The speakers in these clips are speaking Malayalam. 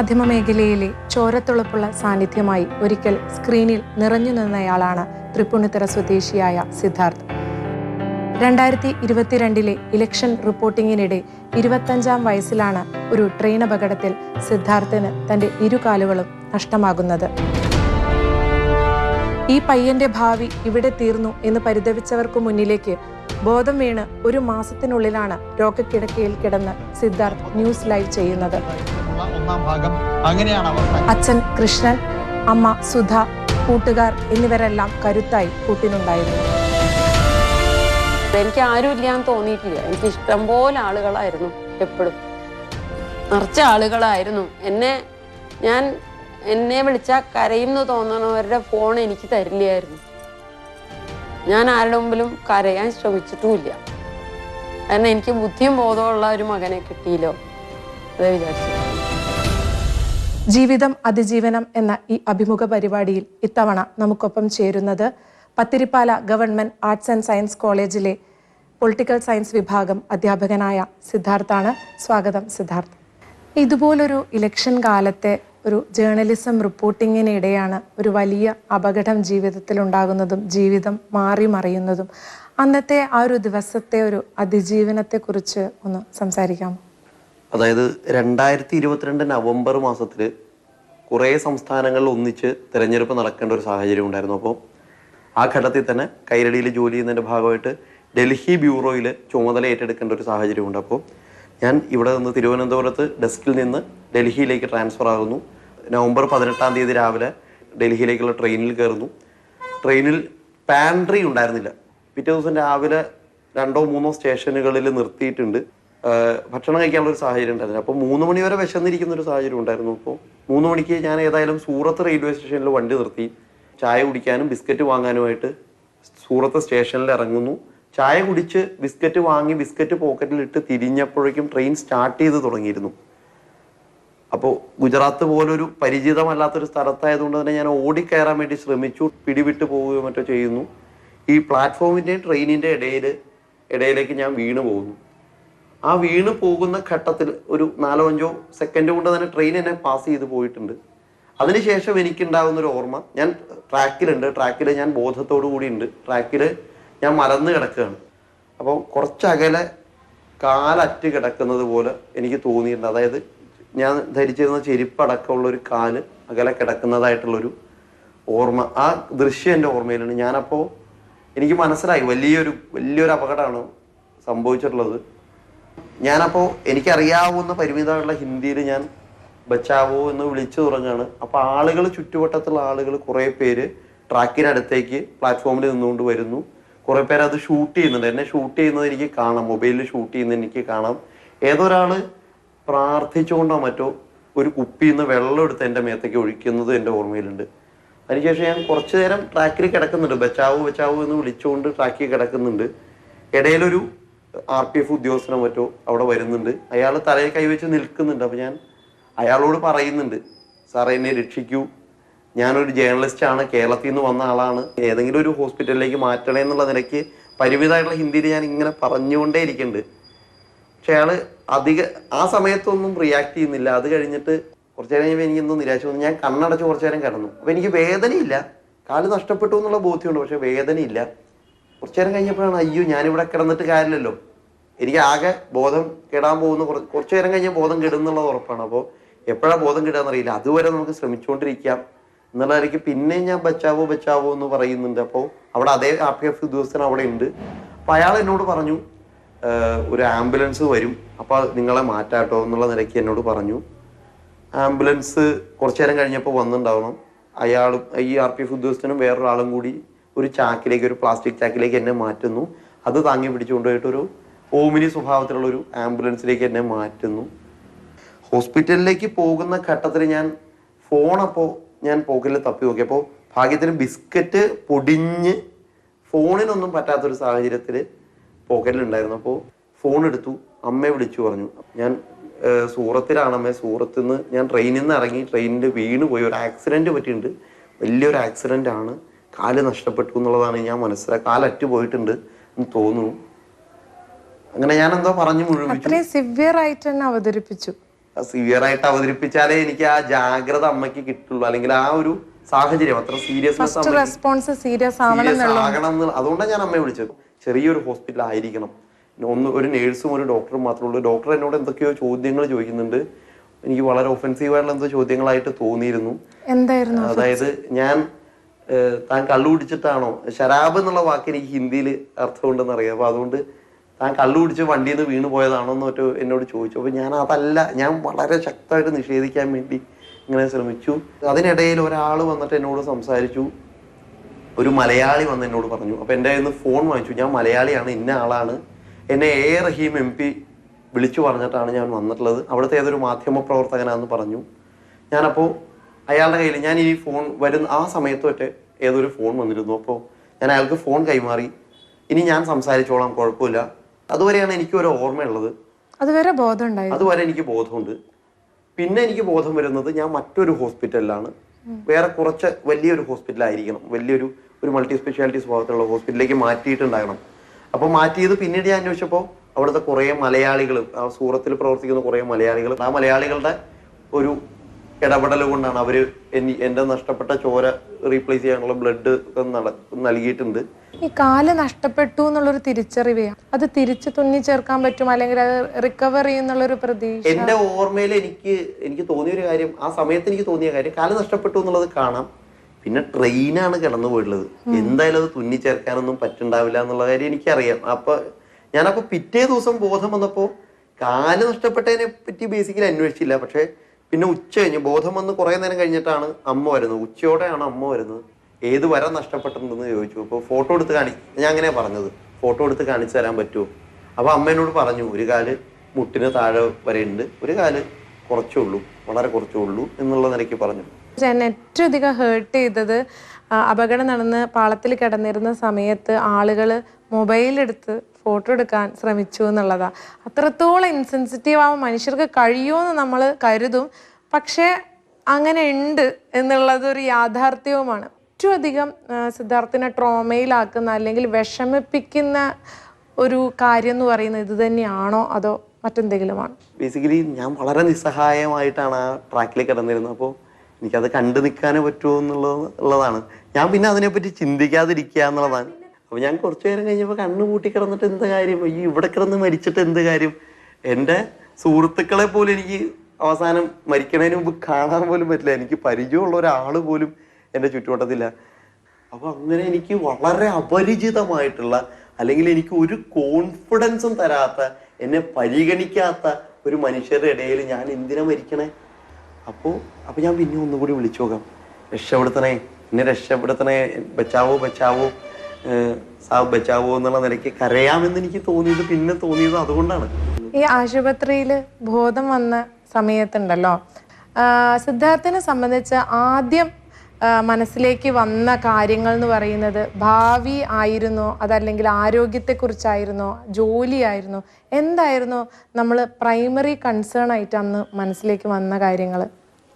മാധ്യമ മേഖലയിലെ ചോരത്തുളപ്പുള്ള സാന്നിധ്യമായി ഒരിക്കൽ സ്ക്രീനിൽ നിറഞ്ഞു നിന്നയാളാണ് തൃപ്പൂണിത്തുറ സ്വദേശിയായ സിദ്ധാർത്ഥ്. രണ്ടായിരത്തി ഇരുപത്തിരണ്ടിലെ ഇലക്ഷൻ റിപ്പോർട്ടിങ്ങിനിടെ ഇരുപത്തഞ്ചാം വയസ്സിലാണ് ഒരു ട്രെയിൻ അപകടത്തിൽ സിദ്ധാർത്ഥിന് തന്റെ ഇരുകാലുകളും നഷ്ടമാകുന്നത്. ഈ പയ്യന്റെ ഭാവി ഇവിടെ തീർന്നു എന്ന് പരിതപിച്ചവർക്ക് മുന്നിലേക്ക് ബോധം വീണ് ഒരു മാസത്തിനുള്ളിലാണ് രോഗക്കിടക്കയിൽ കിടന്ന് സിദ്ധാർത്ഥ് ന്യൂസ് ലൈവ് ചെയ്യുന്നത്. ഭാഗം. അങ്ങനെയാണ് അച്ഛൻ കൃഷ്ണൻ അമ്മ സുധ കൂട്ടുകാർ എന്നിവരെല്ലാം കരുത്തായി കൂട്ടിനുണ്ടായിരുന്നു. എനിക്ക് ആരും ഇല്ലാന്ന് തോന്നിയിട്ടില്ല. എനിക്ക് ഇഷ്ടം പോലെ ആളുകളായിരുന്നു എപ്പോഴും. നിറച്ച ആളുകളായിരുന്നു. എന്നെ ഞാൻ എന്നെ വിളിച്ചാൽ കരയുന്നു തോന്നണവരുടെ ഫോൺ എനിക്ക് തരില്ലായിരുന്നു. ഞാൻ ആരുടെ മുമ്പിലും കരയാൻ ശ്രമിച്ചിട്ടുമില്ല. കാരണം എനിക്ക് ബുദ്ധിയും ബോധമുള്ള ഒരു മകനെ കിട്ടിയില്ലോ. അത് വിചാരിച്ചു ജീവിതം അതിജീവനം എന്ന ഈ അഭിമുഖ പരിപാടിയിൽ ഇത്തവണ നമുക്കൊപ്പം ചേരുന്നത് Pathirippala government arts and science കോളേജിലെ പൊളിറ്റിക്കൽ സയൻസ് വിഭാഗം അധ്യാപകനായ സിദ്ധാർത്ഥാണ്. സ്വാഗതം സിദ്ധാർത്ഥ്. ഇതുപോലൊരു ഇലക്ഷൻ കാലത്തെ ഒരു ജേർണലിസം റിപ്പോർട്ടിങ്ങിനിടെയാണ് ഒരു വലിയ അപകടം ജീവിതത്തിൽ ഉണ്ടാകുന്നതും ജീവിതം മാറി മറിയുന്നതും. അന്നത്തെ ആ ഒരു ദിവസത്തെ ഒരു അതിജീവനത്തെക്കുറിച്ച് ഒന്ന് സംസാരിക്കാമോ? അതായത് രണ്ടായിരത്തി ഇരുപത്തിരണ്ട് നവംബർ മാസത്തിൽ കുറേ സംസ്ഥാനങ്ങളിൽ ഒന്നിച്ച് തിരഞ്ഞെടുപ്പ് നടക്കേണ്ട ഒരു സാഹചര്യം ഉണ്ടായിരുന്നു. അപ്പോൾ ആ ഘട്ടത്തിൽ തന്നെ കൈരടിയിൽ ജോലി ചെയ്യുന്നതിന്റെ ഭാഗമായിട്ട് ഡൽഹി ബ്യൂറോയിൽ ചുമതല ഏറ്റെടുക്കേണ്ട ഒരു സാഹചര്യമുണ്ട് അപ്പോൾ ഞാൻ ഇവിടെ നിന്ന് തിരുവനന്തപുരത്ത് ഡെസ്കിൽ നിന്ന് ഡൽഹിയിലേക്ക് ട്രാൻസ്ഫർ ആകുന്നു. നവംബർ പതിനെട്ടാം തീയതി രാവിലെ ഡൽഹിയിലേക്കുള്ള ട്രെയിനിൽ കയറുന്നു. ട്രെയിനിൽ പാൻട്രി ഉണ്ടായിരുന്നില്ല. പിറ്റേ ദിവസം രാവിലെ രണ്ടോ മൂന്നോ സ്റ്റേഷനുകളിൽ നിർത്തിയിട്ടുണ്ട്. ഭക്ഷണം കഴിക്കാനുള്ള ഒരു സാഹചര്യം ഉണ്ടായിരുന്നു. അപ്പോൾ മൂന്ന് മണി വരെ വിശന്നിരിക്കുന്ന ഒരു സാഹചര്യം ഉണ്ടായിരുന്നു. അപ്പോൾ മൂന്ന് മണിക്ക് ഞാൻ ഏതായാലും സൂറത്ത് റെയിൽവേ സ്റ്റേഷനിൽ വണ്ടി നിർത്തി. ചായ കുടിക്കാനും ബിസ്ക്കറ്റ് വാങ്ങാനുമായിട്ട് സൂറത്ത് സ്റ്റേഷനിൽ ഇറങ്ങുന്നു. ചായ കുടിച്ച് ബിസ്ക്കറ്റ് വാങ്ങി ബിസ്ക്കറ്റ് പോക്കറ്റിലിട്ട് തിരിഞ്ഞപ്പോഴേക്കും ട്രെയിൻ സ്റ്റാർട്ട് ചെയ്ത് തുടങ്ങിയിരുന്നു. അപ്പോൾ ഗുജറാത്ത് പോലൊരു പരിചിതമല്ലാത്തൊരു സ്ഥലത്തായതുകൊണ്ട് തന്നെ ഞാൻ ഓടിക്കയറാൻ വേണ്ടി ശ്രമിച്ചു പിടിവിട്ട് പോവുകയോ മറ്റോ ചെയ്യുന്നു. ഈ പ്ലാറ്റ്ഫോമിന്റെയും ട്രെയിനിന്റെ ഇടയിൽ ഇടയിലേക്ക് ഞാൻ വീണു പോകുന്നു ആ വീണ് പോകുന്ന ഘട്ടത്തിൽ ഒരു നാലോ അഞ്ചോ സെക്കൻഡ് കൊണ്ട് തന്നെ ട്രെയിൻ എന്നെ പാസ് ചെയ്ത് പോയിട്ടുണ്ട്. അതിനുശേഷം എനിക്കുണ്ടാകുന്ന ഒരു ഓർമ്മ ഞാൻ ട്രാക്കിലുണ്ട്. ട്രാക്കിൽ ഞാൻ ബോധത്തോടു കൂടി ഉണ്ട്. ട്രാക്കിൽ ഞാൻ മറന്ന് കിടക്കുകയാണ്. അപ്പോൾ കുറച്ചകലെ കാലറ്റ് കിടക്കുന്നത് പോലെ എനിക്ക് തോന്നിയിട്ടുണ്ട്. അതായത് ഞാൻ ധരിച്ചിരുന്ന ചെരുപ്പടക്കമുള്ള ഒരു കാൽ അകലെ കിടക്കുന്നതായിട്ടുള്ളൊരു ഓർമ്മ. ആ ദൃശ്യം എന്റെ ഓർമ്മയിലാണ് ഞാനപ്പോൾ എനിക്ക് മനസ്സിലായി. വലിയൊരു വലിയൊരു അപകടമാണ് സംഭവിച്ചിട്ടുള്ളത്. ഞാനപ്പോൾ എനിക്കറിയാവുന്ന പരിമിതമായിട്ടുള്ള ഹിന്ദിയിൽ ഞാൻ ബച്ചാവോ എന്ന് വിളിച്ചു തുടങ്ങുകയാണ്. അപ്പോൾ ആളുകൾ ചുറ്റുവട്ടത്തുള്ള ആളുകൾ കുറേ പേര് ട്രാക്കിനടുത്തേക്ക് പ്ലാറ്റ്ഫോമിൽ നിന്നുകൊണ്ട് വരുന്നു. കുറേ പേര് അത് ഷൂട്ട് ചെയ്യുന്നുണ്ട്. എന്നെ ഷൂട്ട് ചെയ്യുന്നത് എനിക്ക് കാണാം. മൊബൈലിൽ ഷൂട്ട് ചെയ്യുന്നത് എനിക്ക് കാണാം. ഏതൊരാൾ പ്രാർത്ഥിച്ചുകൊണ്ടോ മറ്റോ ഒരു കുപ്പിയിൽ നിന്ന് വെള്ളം എടുത്ത് എന്റെ മേത്തേക്ക് ഒഴിക്കുന്നത് എന്റെ ഓർമ്മയിലുണ്ട്. അതിനുശേഷം ഞാൻ കുറച്ചു നേരം ട്രാക്കിൽ കിടക്കുന്നുണ്ട്. ബച്ചാവോ ബച്ചാവോ എന്ന് വിളിച്ചുകൊണ്ട് ട്രാക്കിൽ കിടക്കുന്നുണ്ട്. ഇടയിലൊരു ആർ പി എഫ് ഉദ്യോഗസ്ഥനോ മറ്റോ അവിടെ വരുന്നുണ്ട്. അയാൾ തലയിൽ കൈവച്ച് നിൽക്കുന്നുണ്ട്. അപ്പോൾ ഞാൻ അയാളോട് പറയുന്നുണ്ട്. സാറേ എന്നെ രക്ഷിക്കൂ. ഞാനൊരു ജേർണലിസ്റ്റ് ആണ് കേരളത്തിൽ നിന്ന് വന്ന ആളാണ്. ഏതെങ്കിലും ഒരു ഹോസ്പിറ്റലിലേക്ക് മാറ്റണേ എന്നുള്ള നിലയ്ക്ക് പരിമിതമായിട്ടുള്ള ഹിന്ദിയിൽ ഞാൻ ഇങ്ങനെ പറഞ്ഞുകൊണ്ടേ ഇരിക്കുന്നുണ്ട്. പക്ഷെ അയാൾ അധിക ആ സമയത്തൊന്നും റിയാക്ട് ചെയ്യുന്നില്ല. അത് കഴിഞ്ഞിട്ട് കുറച്ചു നേരം കഴിയുമ്പോൾ എനിക്കെന്തോ നിരാശ വന്നു ഞാൻ കണ്ണടച്ച് കുറച്ചു നേരം കിടന്നു. അപ്പം എനിക്ക് വേദനയില്ല. കാൽ നഷ്ടപ്പെട്ടു എന്നുള്ള ബോധ്യമുണ്ട്. പക്ഷെ വേദനയില്ല. കുറച്ചു നേരം കഴിഞ്ഞപ്പോഴാണ് അയ്യോ ഞാനിവിടെ കിടന്നിട്ട് കാര്യമില്ലല്ലോ. എനിക്ക് ആകെ ബോധം കെടാൻ പോകുന്ന. കുറ- കുറച്ചു നേരം കഴിഞ്ഞാൽ ബോധം കെടുന്നുള്ളത് ഉറപ്പാണ്. അപ്പോൾ എപ്പോഴാണ് ബോധം കിട്ടാന്നറിയില്ല അതുവരെ നമുക്ക് ശ്രമിച്ചുകൊണ്ടിരിക്കാം. എന്നുള്ള നിലയ്ക്ക് പിന്നെ ഞാൻ ബച്ചാവോ ബച്ചാവോ എന്ന് പറയുന്നുണ്ട്. അപ്പോൾ അവിടെ അതേ ആർ ഉദ്യോഗസ്ഥൻ അവിടെ ഉണ്ട്. അപ്പോൾ അയാൾ എന്നോട് പറഞ്ഞു "ഏഹ്, ഒരു ആംബുലൻസ് വരും. അപ്പോൾ നിങ്ങളെ മാറ്റാട്ടോ എന്നുള്ള നിലയ്ക്ക് എന്നോട് പറഞ്ഞു. ആംബുലൻസ് കുറച്ചു നേരം കഴിഞ്ഞപ്പോൾ വന്നിട്ടുണ്ടാവണം. അയാളും ഈ ആർ പി എഫ് ഉദ്യോഗസ്ഥനും വേറൊരാളും കൂടി ഒരു ചാക്കിലേക്ക് ഒരു പ്ലാസ്റ്റിക് ചാക്കിലേക്ക് എന്നെ മാറ്റുന്നു. അത് താങ്ങി പിടിച്ചുകൊണ്ടുപോയിട്ട് ഒരു ഓമിനി സ്വഭാവത്തിലുള്ള ഒരു ആംബുലൻസിലേക്ക് എന്നെ മാറ്റുന്നു. ഹോസ്പിറ്റലിലേക്ക് പോകുന്ന ഘട്ടത്തിൽ ഞാൻ ഫോൺ അപ്പോൾ ഞാൻ പോക്കറ്റിൽ തപ്പി നോക്കി. അപ്പോൾ ഭാഗ്യത്തിന് ബിസ്ക്കറ്റ് പൊടിഞ്ഞ് ഫോണിനൊന്നും പറ്റാത്തൊരു സാഹചര്യത്തിൽ പോക്കറ്റിലുണ്ടായിരുന്നു. അപ്പോൾ ഫോൺ എടുത്തു. അമ്മയെ വിളിച്ചു പറഞ്ഞു. ഞാൻ സൂറത്തിലാണ് അമ്മ. സൂറത്തിൽ നിന്ന് ഞാൻ ട്രെയിനിൽ നിന്ന് ഇറങ്ങി ട്രെയിനിൽ വീണ് പോയി. ഒരു ആക്സിഡന്റ് പറ്റിയിട്ടുണ്ട്. വലിയൊരു ആക്സിഡന്റ് ആണ് കാൽ നഷ്ടപ്പെട്ടു എന്നുള്ളതാണ് ഞാൻ മനസ്സിലാക്കി കാലറ്റ് പോയിട്ടുണ്ട് എന്ന് തോന്നുന്നു. അങ്ങനെ ഞാൻ എന്തോ പറഞ്ഞു മുഴുവൻ അത്രയും സിവിയർ ആയിട്ട് തന്നെ അവതരിപ്പിച്ചു. സിവിയർ ആയിട്ട് അവതരിപ്പിച്ചാലേ എനിക്ക് ആ ജാഗ്രത അമ്മയ്ക്ക് കിട്ടുള്ളൂ. അല്ലെങ്കിൽ ആ ഒരു സാഹചര്യം അത്ര സീരിയസ് റെസ്പോൺസ് സീരിയസ് ആവണം അതുകൊണ്ടാണ് ഞാൻ അമ്മയെ വിളിച്ചത്. ചെറിയൊരു ഹോസ്പിറ്റൽ ആയിരിക്കണം. ഒന്ന് ഒരു നേഴ്സും ഒരു ഡോക്ടറും മാത്രമേ ഉള്ളൂ. ഡോക്ടർ എന്നോട് എന്തൊക്കെയോ ചോദ്യങ്ങൾ ചോദിക്കുന്നുണ്ട്. എനിക്ക് വളരെ ഒഫൻസീവ് ആയിട്ടുള്ള എന്തോ ചോദ്യങ്ങളായിട്ട് തോന്നിയിരുന്നു. എന്തായിരുന്നു? അതായത് ഞാൻ താൻ കള്ളു കുടിച്ചിട്ടാണോ ശരാബ് എന്നുള്ള വാക്കിന് എനിക്ക് ഹിന്ദിയിൽ അർത്ഥമുണ്ടെന്ന് അറിയാം അപ്പോൾ അതുകൊണ്ട് താൻ കള്ളു കുടിച്ച് വണ്ടിയിൽ നിന്ന് വീണ് പോയതാണോ എന്ന് മറ്റോ എന്നോട് ചോദിച്ചു. അപ്പോൾ ഞാൻ അതല്ല ഞാൻ വളരെ ശക്തമായിട്ട് നിഷേധിക്കാൻ വേണ്ടി ഇങ്ങനെ ശ്രമിച്ചു. അതിനിടയിൽ ഒരാൾ വന്നിട്ട് എന്നോട് സംസാരിച്ചു. ഒരു മലയാളി വന്ന് എന്നോട് പറഞ്ഞു. അപ്പോൾ എന്റെ കയ്യിൽ നിന്ന് ഫോൺ വാങ്ങിച്ചു. ഞാൻ മലയാളിയാണ് ഇന്ന ആളാണ്. എന്നെ എ റഹീം എം പി വിളിച്ചു പറഞ്ഞിട്ടാണ് ഞാൻ വന്നിട്ടുള്ളത്. അവിടുത്തെ ഏതൊരു മാധ്യമ പ്രവർത്തകനാണെന്ന് പറഞ്ഞു. ഞാനപ്പോൾ അയാളുടെ കയ്യിൽ ഞാൻ ഈ ഫോൺ വരുന്ന ആ സമയത്ത് ഒറ്റ ഏതൊരു ഫോൺ വന്നിരുന്നു. അപ്പോൾ ഞാൻ അയാൾക്ക് ഫോൺ കൈമാറി. ഇനി ഞാൻ സംസാരിച്ചോളാം കുഴപ്പമില്ല. അതുവരെയാണ് എനിക്ക് ഒരു ഓർമ്മയുള്ളത്. അതുവരെ ബോധം അതുവരെ എനിക്ക് ബോധമുണ്ട്. പിന്നെ എനിക്ക് ബോധം വരുന്നത് ഞാൻ മറ്റൊരു ഹോസ്പിറ്റലിലാണ്. വേറെ കുറച്ച് വലിയൊരു ഹോസ്പിറ്റലായിരിക്കണം. വലിയൊരു ഒരു മൾട്ടി സ്പെഷ്യാലിറ്റി സ്വഭാവത്തിലുള്ള ഹോസ്പിറ്റലിലേക്ക് മാറ്റിയിട്ടുണ്ടാകണം. അപ്പൊ മാറ്റിയത് പിന്നീട് ഞാൻ അന്വേഷിച്ചപ്പോൾ അവിടുത്തെ കുറേ മലയാളികൾ ആ സൂറത്തിൽ പ്രവർത്തിക്കുന്ന കുറേ മലയാളികൾ ആ മലയാളികളുടെ ഒരു ഇടപെടൽ കൊണ്ടാണ് അവർ എനി- എന്റെ നഷ്ടപ്പെട്ട ചോര റീപ്ലേസ് ചെയ്യാനുള്ള ബ്ലഡ് നൽകിയിട്ടുണ്ട്. ഈ കാൽ നഷ്ടപ്പെട്ടു എന്നുള്ളൊരു തിരിച്ചറിവ് അത് തിരിച്ചു തുന്നി ചേർക്കാൻ പറ്റും അല്ലെങ്കിൽ അത് റിക്കവർ ചെയ്യുന്നുള്ളൊരു പ്രതീക്ഷ? എന്റെ ഓർമ്മയിൽ എനിക്ക് എനിക്ക് തോന്നിയ ഒരു കാര്യം ആ സമയത്ത് എനിക്ക് തോന്നിയ കാര്യം കാൽ നഷ്ടപ്പെട്ടു എന്നുള്ളത് കാണാം. പിന്നെ ട്രെയിനാണ് കിടന്നു പോയിട്ടുള്ളത്. എന്തായാലും അത് തുന്നി ചേർക്കാനൊന്നും പറ്റുണ്ടാവില്ല എന്നുള്ള കാര്യം എനിക്കറിയാം. അപ്പൊ ഞാനപ്പോ പിറ്റേ ദിവസം ബോധം വന്നപ്പോ കാൽ നഷ്ടപ്പെട്ടതിനെ പറ്റി ബേസിക്കലി അന്വേഷിച്ചില്ല. പക്ഷെ പിന്നെ ഉച്ച കഴിഞ്ഞ് ബോധം വന്ന് കുറെ നേരം കഴിഞ്ഞിട്ടാണ് അമ്മ വരുന്നത്. ഉച്ചയോടെയാണ് അമ്മ വരുന്നത്. ഏത് വര നഷ്ടപ്പെട്ടിട്ടുണ്ടെന്ന് ചോദിച്ചു. അപ്പോൾ ഫോട്ടോ എടുത്ത് കാണി ഞാൻ അങ്ങനെയാ പറഞ്ഞത്. ഫോട്ടോ എടുത്ത് കാണിച്ചു തരാൻ പറ്റുമോ? അപ്പോൾ അമ്മേനോട് പറഞ്ഞു ഒരു കാൽ മുട്ടിന് താഴെ വരെ ഉണ്ട്. ഒരു കാൽ കുറച്ചേ ഉള്ളൂ. വളരെ കുറച്ചേ ഉള്ളൂ എന്നുള്ള നിലയ്ക്ക് പറഞ്ഞു. എന്നെ ഏറ്റവും അധികം ഹേർട്ട് ചെയ്തത് അപകടം നടന്ന് പാളത്തിൽ കിടന്നിരുന്ന സമയത്ത് ആളുകൾ മൊബൈൽ എടുത്ത് ഫോട്ടോ എടുക്കാൻ ശ്രമിച്ചു എന്നുള്ളതാണ് അത്രത്തോളം ഇൻസെൻസിറ്റീവ് ആവാൻ മനുഷ്യർക്ക് കഴിയുമെന്ന് നമ്മൾ കരുതും. പക്ഷേ അങ്ങനെ ഉണ്ട് എന്നുള്ളത് ഒരു യാഥാർത്ഥ്യവുമാണ്. ഏറ്റവും അധികം സിദ്ധാർത്ഥിനെ ട്രോമയിലാക്കുന്ന അല്ലെങ്കിൽ വിഷമിപ്പിക്കുന്ന ഒരു കാര്യം എന്ന് പറയുന്നത് ഇത് തന്നെയാണോ? അതോ മറ്റെന്തെങ്കിലുമാണ്? ബേസിക്കലി ഞാൻ വളരെ നിസ്സഹായമായിട്ടാണ് ആ ട്രാക്കിൽ കിടന്നിരുന്നത്. അപ്പോൾ എനിക്കത് കണ്ടു നിൽക്കാനേ പറ്റുമോ എന്നുള്ളത് ഉള്ളതാണ്. ഞാൻ പിന്നെ അതിനെപ്പറ്റി ചിന്തിക്കാതിരിക്കുക എന്നുള്ളതാണ്. അപ്പൊ ഞാൻ കുറച്ചു നേരം കഴിഞ്ഞപ്പോൾ കണ്ണു പൂട്ടി കിടന്നിട്ട് എന്ത് കാര്യം? ഈ ഇവിടെ കിടന്ന് മരിച്ചിട്ട് എന്ത് കാര്യം? എന്റെ സുഹൃത്തുക്കളെ പോലും എനിക്ക് അവസാനം മരിക്കണതിന് മുമ്പ് കാണാൻ പോലും പറ്റില്ല. എനിക്ക് പരിചയമുള്ള ഒരാൾ പോലും എന്റെ ചുറ്റുവട്ടത്തില്ല. അപ്പോൾ അങ്ങനെ എനിക്ക് വളരെ അപരിചിതമായിട്ടുള്ള അല്ലെങ്കിൽ എനിക്ക് ഒരു കോൺഫിഡൻസും തരാത്ത എന്നെ പരിഗണിക്കാത്ത ഒരു മനുഷ്യരുടെ ഇടയിൽ ഞാൻ എന്തിനാ മരിക്കണേ? അപ്പോൾ അപ്പോൾ ഞാൻ പിന്നെ ഒന്നുകൂടി വിളിച്ചു നോക്കാം. രക്ഷപ്പെടുത്തണേ. എന്നെ രക്ഷപ്പെടുത്തണേ. ബച്ചാവോ ബച്ചാവോ. സാബ് ബച്ചാവോ എന്നുള്ള നിലയ്ക്ക് കരയാമെന്ന് എനിക്ക് തോന്നിയത് പിന്നെ തോന്നിയത് അതുകൊണ്ടാണ്. ഈ ആശുപത്രിയിൽ ബോധം വന്ന സമയത്തുണ്ടല്ലോ. സിദ്ധാർത്ഥിനെ സംബന്ധിച്ച് ആദ്യം മനസ്സിലേക്ക് വന്ന കാര്യങ്ങൾ എന്ന് പറയുന്നത് ഭാവി ആയിരുന്നോ അതല്ലെങ്കിൽ ആരോഗ്യത്തെക്കുറിച്ചായിരുന്നോ ജോലിയായിരുന്നോ എന്തായിരുന്നു നമ്മൾ പ്രൈമറി കൺസേൺ ആയിട്ട് അന്ന് മനസ്സിലേക്ക് വന്ന കാര്യങ്ങൾ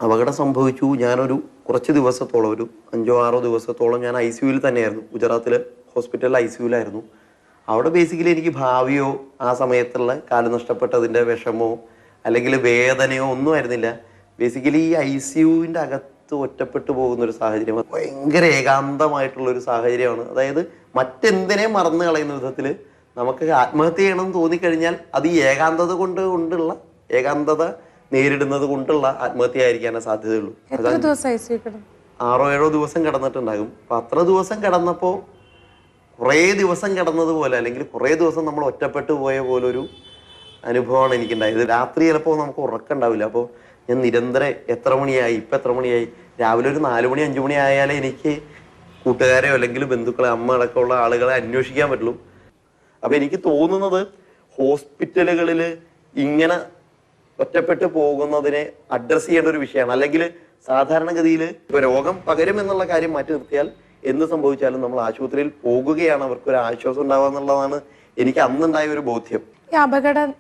അപകടം സംഭവിച്ചു. ഞാനൊരു കുറച്ച് ദിവസത്തോളം ഒരു അഞ്ചോ ആറോ ദിവസത്തോളം ഞാൻ ഐ സിയുയിൽ തന്നെയായിരുന്നു. ഗുജറാത്തിലെ ഹോസ്പിറ്റലിൽ ഐ സിയുലായിരുന്നു അവിടെ ബേസിക്കലി എനിക്ക് ഭാവിയോ ആ സമയത്തുള്ള കാലം നഷ്ടപ്പെട്ടതിന്റെ വിഷമോ അല്ലെങ്കിൽ വേദനയോ ഒന്നും ആയിരുന്നില്ല. ബേസിക്കലി ഈ ഐ സിയുവിന്റെ അകത്ത് ഒറ്റപ്പെട്ടു പോകുന്ന ഒരു സാഹചര്യം ഭയങ്കര ഏകാന്തമായിട്ടുള്ള ഒരു സാഹചര്യമാണ്. അതായത് മറ്റെന്തിനെ മറന്നു കളയുന്ന വിധത്തിൽ നമുക്ക് ആത്മഹത്യ ചെയ്യണമെന്ന് തോന്നിക്കഴിഞ്ഞാൽ അത് ഈ ഏകാന്തത കൊണ്ട് കൊണ്ടുള്ള ഏകാന്തത നേരിടുന്നത് കൊണ്ടുള്ള ആത്മഹത്യ ആയിരിക്കാനേ സാധ്യതയുള്ളൂ. ആറോ ഏഴോ ദിവസം കിടന്നിട്ടുണ്ടാകും. അപ്പൊ അത്ര ദിവസം കിടന്നപ്പോ കുറേ ദിവസം കിടന്നതുപോലെ അല്ലെങ്കിൽ കുറേ ദിവസം നമ്മൾ ഒറ്റപ്പെട്ടു പോയ പോലെ ഒരു അനുഭവമാണ് എനിക്കുണ്ടായത്. രാത്രി ചിലപ്പോൾ നമുക്ക് ഉറക്കമുണ്ടാവില്ല അപ്പോൾ ഞാൻ നിരന്തരം എത്ര മണിയായി ഇപ്പം എത്ര മണിയായി? രാവിലെ ഒരു നാല് മണി അഞ്ച് മണി ആയാലേ എനിക്ക് കൂട്ടുകാരെയോ അല്ലെങ്കിൽ ബന്ധുക്കളെ അമ്മ അടക്കമുള്ള ആളുകളെ അന്വേഷിക്കാൻ പറ്റുള്ളൂ. അപ്പം എനിക്ക് തോന്നുന്നത് ഹോസ്പിറ്റലുകളിൽ ഇങ്ങനെ ഒറ്റപ്പെട്ടു പോകുന്നതിനെ അഡ്രസ്സ് ചെയ്യേണ്ട ഒരു വിഷയമാണ്. അല്ലെങ്കിൽ സാധാരണഗതിയിൽ ഇപ്പോൾ രോഗം പകരും എന്നുള്ള കാര്യം മാറ്റി നിർത്തിയാൽ എന്ത് സംഭവിച്ചാലും നമ്മൾ ആശുപത്രിയിൽ പോകുകയാണ് അവർക്ക് ഒരു ആശ്വാസം ഉണ്ടാവുക എന്നുള്ളതാണ് എനിക്ക് അന്നുണ്ടായ ഒരു ബോധ്യം. ഈ അപകടം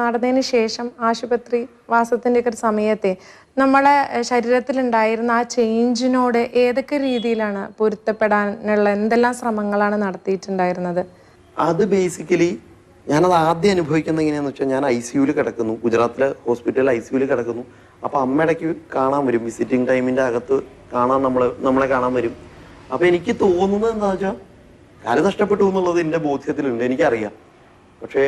നടന്നതിന് ശേഷം ആശുപത്രി വാസത്തിന്റെ ഒക്കെ ഒരു സമയത്തെ നമ്മളെ ശരീരത്തിൽ ശരീരത്തിലുണ്ടായിരുന്ന ആ ചേഞ്ചിനോട് ഏതൊക്കെ രീതിയിലാണ് പൊരുത്തപ്പെടാനുള്ള എന്തെല്ലാം ശ്രമങ്ങളാണ് നടത്തിയിട്ടുണ്ടായിരുന്നത്? അത് ബേസിക്കലി ഞാനത് ആദ്യം അനുഭവിക്കുന്നത് എങ്ങനെയാന്ന് വെച്ചാൽ ഞാൻ ഐ സിയുയിൽ കിടക്കുന്നു. ഗുജറാത്തിലെ ഹോസ്പിറ്റലിൽ ഐ സിയുയിൽ കിടക്കുന്നു. അപ്പൊ അമ്മയിടയ്ക്ക് കാണാൻ വരും. വിസിറ്റിംഗ് ടൈമിന്റെ അകത്ത് കാണാൻ നമ്മൾ നമ്മളെ കാണാൻ വരും. അപ്പൊ എനിക്ക് തോന്നുന്നത് എന്താ വെച്ചാൽ കാൽ നഷ്ടപ്പെട്ടു എന്നുള്ളത് എന്റെ ബോധ്യത്തിലുണ്ട് എനിക്കറിയാം. പക്ഷേ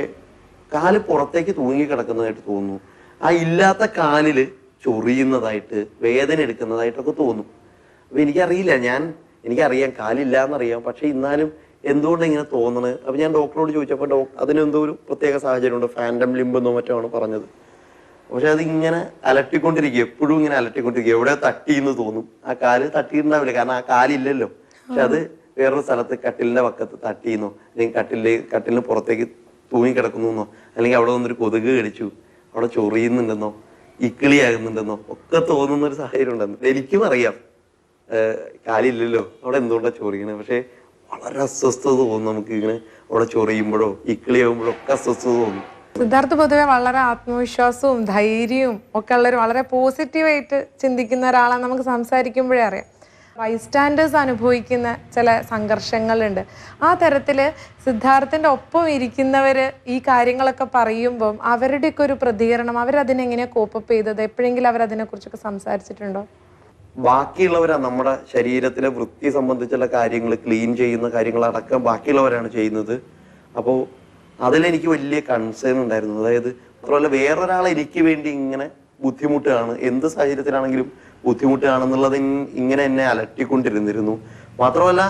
കാൽ പുറത്തേക്ക് തൂങ്ങി കിടക്കുന്നതായിട്ട് തോന്നുന്നു. ആ ഇല്ലാത്ത കാലിൽ ചൊറിയുന്നതായിട്ട് വേദന എടുക്കുന്നതായിട്ടൊക്കെ തോന്നും. അപ്പൊ എനിക്കറിയില്ല ഞാൻ എനിക്കറിയാം കാലില്ല എന്നറിയാം പക്ഷെ എന്നാലും എന്തുകൊണ്ട് ഇങ്ങനെ തോന്നണത് അപ്പൊ ഞാൻ ഡോക്ടറോട് ചോദിച്ചപ്പോൾ ഡോക്ടർ അതിനെന്തോ ഒരു പ്രത്യേക സാഹചര്യമുണ്ട് ഫാൻഡം ലിംബ് എന്നോ മറ്റോ ആണ് പറഞ്ഞത്. പക്ഷെ അതിങ്ങനെ അലട്ടിക്കൊണ്ടിരിക്കുക എപ്പോഴും ഇങ്ങനെ അലട്ടിക്കൊണ്ടിരിക്കുക എവിടെ തട്ടിയെന്ന് തോന്നും. ആ കാൽ തട്ടിയിട്ടുണ്ടാവില്ല. കാരണം ആ കാലില്ലല്ലോ. പക്ഷെ അത് വേറൊരു സ്ഥലത്ത് കട്ടിലിന്റെ പക്കത്ത് തട്ടിയെന്നോ അല്ലെങ്കിൽ കട്ടിലെ കട്ടിലിന് പുറത്തേക്ക് തൂങ്ങി കിടക്കുന്നു അല്ലെങ്കിൽ അവിടെ വന്നൊരു കൊതുക് കടിച്ചു. അവിടെ ചൊറിയുന്നുണ്ടെന്നോ? ഇക്കിളിയാകുന്നുണ്ടെന്നോ? ഒക്കെ തോന്നുന്ന ഒരു സാഹചര്യം ഉണ്ടെന്ന്. എനിക്കും അറിയാം. കാലില്ലല്ലോ. അവിടെ എന്തുകൊണ്ടാ ചൊറിയണേ? പക്ഷെ വളരെ അസ്വസ്ഥത തോന്നും നമുക്ക് ഇങ്ങനെ അവിടെ ചൊറിയുമ്പോഴോ ഇക്കിളിയാകുമ്പോഴോ ഒക്കെ അസ്വസ്ഥത തോന്നും. സിദ്ധാർത്ഥ് പൊതുവെ വളരെ ആത്മവിശ്വാസവും ധൈര്യവും ഒക്കെ ഉള്ളൊരു വളരെ പോസിറ്റീവായിട്ട് ചിന്തിക്കുന്ന ഒരാളാണ് നമുക്ക് സംസാരിക്കുമ്പോഴേ അറിയാം. ബൈസ്റ്റാൻഡേഴ്സ് അനുഭവിക്കുന്ന ചില സംഘർഷങ്ങളുണ്ട്. ആ തരത്തിൽ സിദ്ധാർത്ഥിന്റെ ഒപ്പം ഇരിക്കുന്നവർ ഈ കാര്യങ്ങളൊക്കെ പറയുമ്പം അവരുടെയൊക്കെ ഒരു പ്രതികരണം അവരതിനെങ്ങനെയാണ് കോപ്പപ്പ് ചെയ്തത്? എപ്പോഴെങ്കിലും അവരതിനെക്കുറിച്ചൊക്കെ സംസാരിച്ചിട്ടുണ്ടോ? ബാക്കിയുള്ളവരാ നമ്മുടെ ശരീരത്തിലെ വൃത്തി സംബന്ധിച്ചുള്ള കാര്യങ്ങൾ ക്ലീൻ ചെയ്യുന്ന കാര്യങ്ങളടക്കം ബാക്കിയുള്ളവരാണ് ചെയ്യുന്നത്. അപ്പോൾ അതിലെനിക്ക് വലിയ കൺസേൺ ഉണ്ടായിരുന്നു. അതായത് മാത്രമല്ല വേറൊരാൾ എനിക്ക് വേണ്ടി ഇങ്ങനെ ബുദ്ധിമുട്ടാണ് എന്ത് സാഹചര്യത്തിലാണെങ്കിലും ബുദ്ധിമുട്ടാണെന്നുള്ളത് ഇങ്ങനെ എന്നെ അലട്ടിക്കൊണ്ടിരുന്നിരുന്നു. മാത്രമല്ല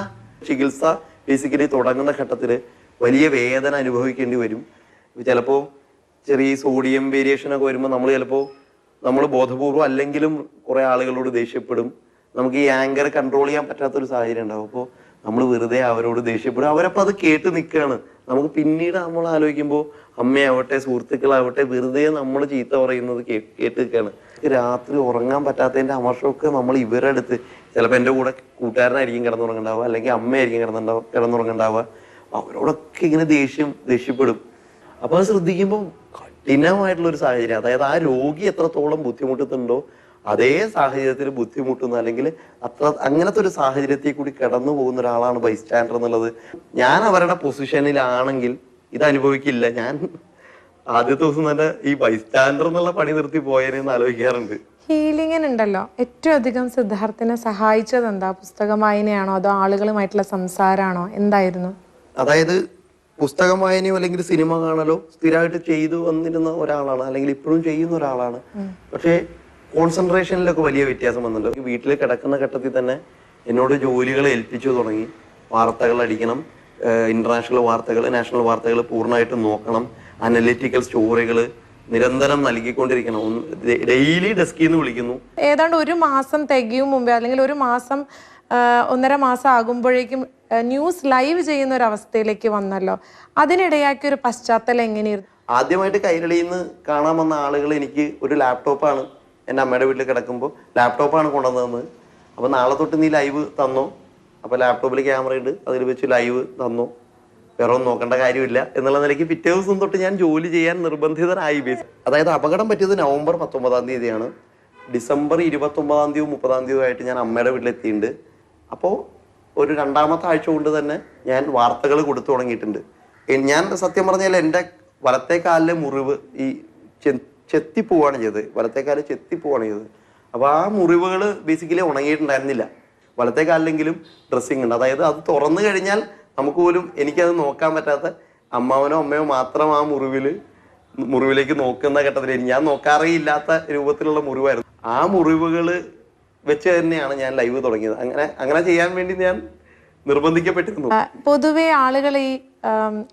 ചികിത്സ ബേസിക്കലി തുടങ്ങുന്ന ഘട്ടത്തിൽ വലിയ വേദന അനുഭവിക്കേണ്ടി വരും. ചിലപ്പോൾ ചെറിയ സോഡിയം വേരിയേഷൻ ഒക്കെ വരുമ്പോൾ നമ്മൾ ചിലപ്പോൾ നമ്മൾ ബോധപൂർവം അല്ലെങ്കിലും കുറേ ആളുകളോട് ദേഷ്യപ്പെടും. നമുക്ക് ഈ ആങ്കർ കൺട്രോൾ ചെയ്യാൻ പറ്റാത്തൊരു സാഹചര്യം ഉണ്ടാവും. അപ്പോൾ നമ്മൾ വെറുതെ അവരോട് ദേഷ്യപ്പെടും. അവരപ്പോൾ അത് കേട്ട് നിൽക്കുകയാണ് നമുക്ക് പിന്നീട് നമ്മൾ ആലോചിക്കുമ്പോൾ അമ്മയാവട്ടെ സുഹൃത്തുക്കളാവട്ടെ വെറുതെ നമ്മൾ ചീത്ത പറയുന്നത് കേട്ട് നിൽക്കുകയാണ് രാത്രി ഉറങ്ങാൻ പറ്റാത്തതിന്റെ അമർഷമൊക്കെ നമ്മൾ ഇവരുടെ അടുത്ത് ചിലപ്പോൾ എന്റെ കൂടെ കൂട്ടുകാരനായിരിക്കും കിടന്നുറങ്ങണ്ടാവുക അല്ലെങ്കിൽ അമ്മയായിരിക്കും കിടന്നുണ്ടാവുക കിടന്നുറങ്ങണ്ടാവുക അവരോടൊക്കെ ഇങ്ങനെ ദേഷ്യം ദേഷ്യപ്പെടും. അപ്പോൾ ശ്രദ്ധിക്കുമ്പോൾ കഠിനമായിട്ടുള്ള ഒരു സാഹചര്യം. അതായത് ആ രോഗി എത്രത്തോളം ബുദ്ധിമുട്ടുന്നുണ്ടോ അതേ സാഹചര്യത്തിൽ ബുദ്ധിമുട്ടുന്ന അല്ലെങ്കിൽ അത്ര അങ്ങനത്തെ ഒരു സാഹചര്യത്തിൽ കൂടി കടന്നു പോകുന്ന ഒരാളാണ് ബൈസ്റ്റാൻഡർ എന്നുള്ളത്. ഞാൻ അവരുടെ പൊസിഷനിലാണെങ്കിൽ ഇത് അനുഭവിക്കില്ല. ഞാൻ ആദ്യത്തെ ദിവസം തന്നെ ഈ ബൈസ്റ്റാൻഡർ എന്നുള്ള പണി നിർത്തി പോയെന്ന് ആലോചിക്കാറുണ്ട്. ഹീലിങ്ങിനുണ്ടല്ലോ ഏറ്റവും അധികം സിദ്ധാർത്ഥിനെ സഹായിച്ചത് എന്താ? പുസ്തകം വായനയാണോ? അതോ ആളുകളുമായിട്ടുള്ള സംസാരമാണോ? എന്തായിരുന്നു? അതായത് പുസ്തകം വായനയോ അല്ലെങ്കിൽ സിനിമ കാണലോ സ്ഥിരമായിട്ട് ചെയ്തു വന്നിരുന്ന ഒരാളാണ്. അല്ലെങ്കിൽ ഇപ്പോഴും ചെയ്യുന്ന ഒരാളാണ്. പക്ഷേ കോൺസെൻട്രേഷനിലൊക്കെ വലിയ വ്യത്യാസം വന്നിട്ടുണ്ട്. വീട്ടിൽ കിടക്കുന്ന ഘട്ടത്തിൽ തന്നെ എന്നോട് ജോലികൾ ഏൽപ്പിച്ചു തുടങ്ങി. വാർത്തകൾ അടിക്കണം ഇന്റർനാഷണൽ വാർത്തകൾ നാഷണൽ വാർത്തകൾ പൂർണമായിട്ട് നോക്കണം. അനലിറ്റിക്കൽ സ്റ്റോറികൾ നിരന്തരം നൽകിക്കൊണ്ടിരിക്കണം. ഡെയിലി ഡെസ്കിൽ നിന്ന് വിളിക്കുന്നു. ഏതാണ്ട് ഒരു മാസം തികയും മുമ്പേ അല്ലെങ്കിൽ ഒരു മാസം ഒന്നര മാസം ആകുമ്പോഴേക്കും ന്യൂസ് ലൈവ് ചെയ്യുന്ന ഒരു അവസ്ഥയിലേക്ക് വന്നല്ലോ. അതിനിടയാക്കിയ ഒരു പശ്ചാത്തലം എങ്ങനെയായിരുന്നു? ആദ്യമായിട്ട് കൈരളിയിൽ നിന്ന് കാണാൻ വന്ന ആളുകൾ എനിക്ക് ഒരു ലാപ്ടോപ്പാണ് എന്റെ അമ്മയുടെ വീട്ടിൽ കിടക്കുമ്പോൾ ലാപ്ടോപ്പാണ് കൊണ്ടുവന്നതെന്ന്. അപ്പോൾ നാളെ തൊട്ട് നീ ലൈവ് തന്നോ? അപ്പോൾ ലാപ്ടോപ്പിൽ ക്യാമറ ഉണ്ട് അതിൽ വെച്ച് ലൈവ് തന്നോ? വേറെ ഒന്നും നോക്കേണ്ട കാര്യമില്ല എന്നുള്ള നിലയ്ക്ക് പിറ്റേ ദിവസം തൊട്ട് ഞാൻ ജോലി ചെയ്യാൻ നിർബന്ധിതനായി. ബേസ് അതായത് അപകടം പറ്റിയത് നവംബർ പത്തൊമ്പതാം തീയതിയാണ്. ഡിസംബർ ഇരുപത്തൊമ്പതാം തീയതി മുപ്പതാം തീയതി ആയിട്ട് ഞാൻ അമ്മയുടെ വീട്ടിലെത്തിയിട്ടുണ്ട് അപ്പോൾ ഒരു രണ്ടാമത്തെ ആഴ്ച കൊണ്ട് തന്നെ ഞാൻ വാർത്തകൾ കൊടുത്തു തുടങ്ങിയിട്ടുണ്ട്. ഞാൻ സത്യം പറഞ്ഞാൽ എന്റെ വലത്തെ കാലിലെ മുറിവ് ഈ ചെത്തിപ്പോവാണ് ചെയ്തത്. വലത്തേക്കാൽ കാൽ ചെത്തിപ്പോവാണ് ചെയ്തത്. അപ്പോൾ ആ മുറിവുകൾ ബേസിക്കലി ഉണങ്ങിയിട്ടുണ്ടായിരുന്നില്ല. വലത്തേക്കാലിലെങ്കിലും ഡ്രസ്സിങ് ഉണ്ട്. അതായത് അത് തുറന്നു കഴിഞ്ഞാൽ നമുക്ക് പോലും എനിക്കത് നോക്കാൻ പറ്റാത്ത അമ്മാവനോ അമ്മയോ മാത്രം ആ മുറിവിൽ മുറിവിലേക്ക് നോക്കുന്ന ഘട്ടത്തിൽ ഞാൻ നോക്കാറേ ഇല്ലാത്ത രൂപത്തിലുള്ള മുറിവായിരുന്നു. ആ മുറിവുകൾ വെച്ച് തന്നെയാണ് ഞാൻ ലൈവ് തുടങ്ങിയത്. അങ്ങനെ അങ്ങനെ ചെയ്യാൻ വേണ്ടി ഞാൻ നിർബന്ധിക്കപ്പെട്ടിരുന്നു. പൊതുവെ ആളുകൾ ഈ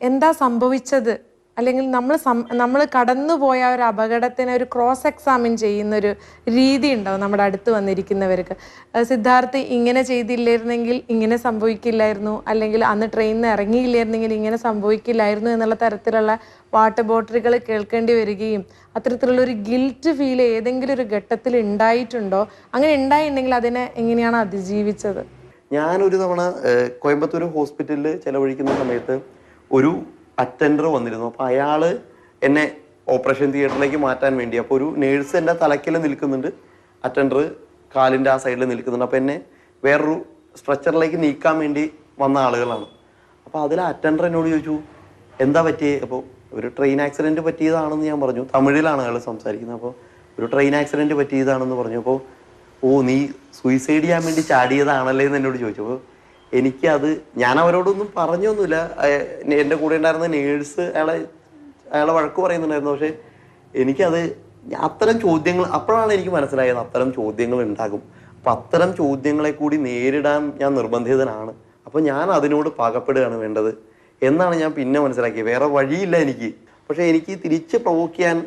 എന്താ സംഭവിച്ചത്? അല്ലെങ്കിൽ നമ്മൾ നമ്മൾ കടന്നുപോയ ഒരു അപകടത്തിനെ ഒരു ക്രോസ് എക്സാമിൻ ചെയ്യുന്ന ഒരു രീതി ഉണ്ടാവും നമ്മുടെ അടുത്ത് വന്നിരിക്കുന്നവർക്ക്. സിദ്ധാർത്ഥ് ഇങ്ങനെ ചെയ്തില്ലായിരുന്നെങ്കിൽ ഇങ്ങനെ സംഭവിക്കില്ലായിരുന്നു. അല്ലെങ്കിൽ അന്ന് ട്രെയിനിൽ നിന്ന് ഇറങ്ങിയില്ലായിരുന്നെങ്കിൽ ഇങ്ങനെ സംഭവിക്കില്ലായിരുന്നു എന്നുള്ള തരത്തിലുള്ള വാട്ടർ ബോട്ടറികൾ കേൾക്കേണ്ടി വരികയും അത്തരത്തിലുള്ള ഒരു ഗിൽറ്റ് ഫീൽ ഏതെങ്കിലും ഒരു ഘട്ടത്തിൽ ഉണ്ടായിട്ടുണ്ടോ? അങ്ങനെ ഉണ്ടായിട്ടുണ്ടെങ്കിൽ അതിനെ എങ്ങനെയാണ് അതിജീവിച്ചത്? ഞാനൊരു തവണ കോയമ്പത്തൂർ ഹോസ്പിറ്റലിൽ ചെലവഴിക്കുന്ന സമയത്ത് ഒരു അറ്റൻഡർ വന്നിരുന്നു. അപ്പോൾ അയാൾ എന്നെ ഓപ്പറേഷൻ തിയേറ്ററിലേക്ക് മാറ്റാൻ വേണ്ടി അപ്പോൾ ഒരു നേഴ്സ് എന്റെ തലക്കിൽ നിൽക്കുന്നുണ്ട്. അറ്റൻഡർ കാലിന്റെ ആ സൈഡിൽ നിൽക്കുന്നുണ്ട്. അപ്പോൾ എന്നെ വേറൊരു സ്ട്രെച്ചറിലേക്ക് നീക്കാൻ വേണ്ടി വന്ന ആളുകളാണ്. അപ്പോൾ അതിൽ അറ്റൻഡർ എന്നോട് ചോദിച്ചു എന്താ പറ്റിയത് അപ്പോൾ ഒരു ട്രെയിൻ ആക്സിഡന്റ് പറ്റിയതാണെന്ന് ഞാൻ പറഞ്ഞു. തമിഴിലാണ് അയാൾ സംസാരിക്കുന്നത്. അപ്പോൾ ഒരു ട്രെയിൻ ആക്സിഡന്റ് പറ്റിയതാണെന്ന് പറഞ്ഞു. അപ്പോൾ ഓ നീ സൂയിസൈഡ് ചെയ്യാൻ വേണ്ടി ചാടിയതാണല്ലേ എന്ന് എന്നോട് ചോദിച്ചു. അപ്പോൾ എനിക്കത് ഞാൻ അവരോടൊന്നും പറഞ്ഞൊന്നുമില്ല. എന്റെ കൂടെ ഉണ്ടായിരുന്ന നേഴ്സ് അയാളെ അയാളെ വഴക്ക് പറയുന്നുണ്ടായിരുന്നു. പക്ഷെ എനിക്കത് അത്തരം ചോദ്യങ്ങൾ അപ്പോഴാണ് എനിക്ക് മനസ്സിലായത് അത്തരം ചോദ്യങ്ങൾ ഉണ്ടാകും. അപ്പൊ അത്തരം ചോദ്യങ്ങളെ കൂടി നേരിടാൻ ഞാൻ നിർബന്ധിതനാണ്. അപ്പൊ ഞാൻ അതിനോട് പാകപ്പെടുകയാണ് വേണ്ടത് എന്നാണ് ഞാൻ പിന്നെ മനസ്സിലാക്കിയത്. വേറെ വഴിയില്ല എനിക്ക്. പക്ഷേ എനിക്ക് തിരിച്ച് പ്രവോക്ക് ചെയ്യാൻ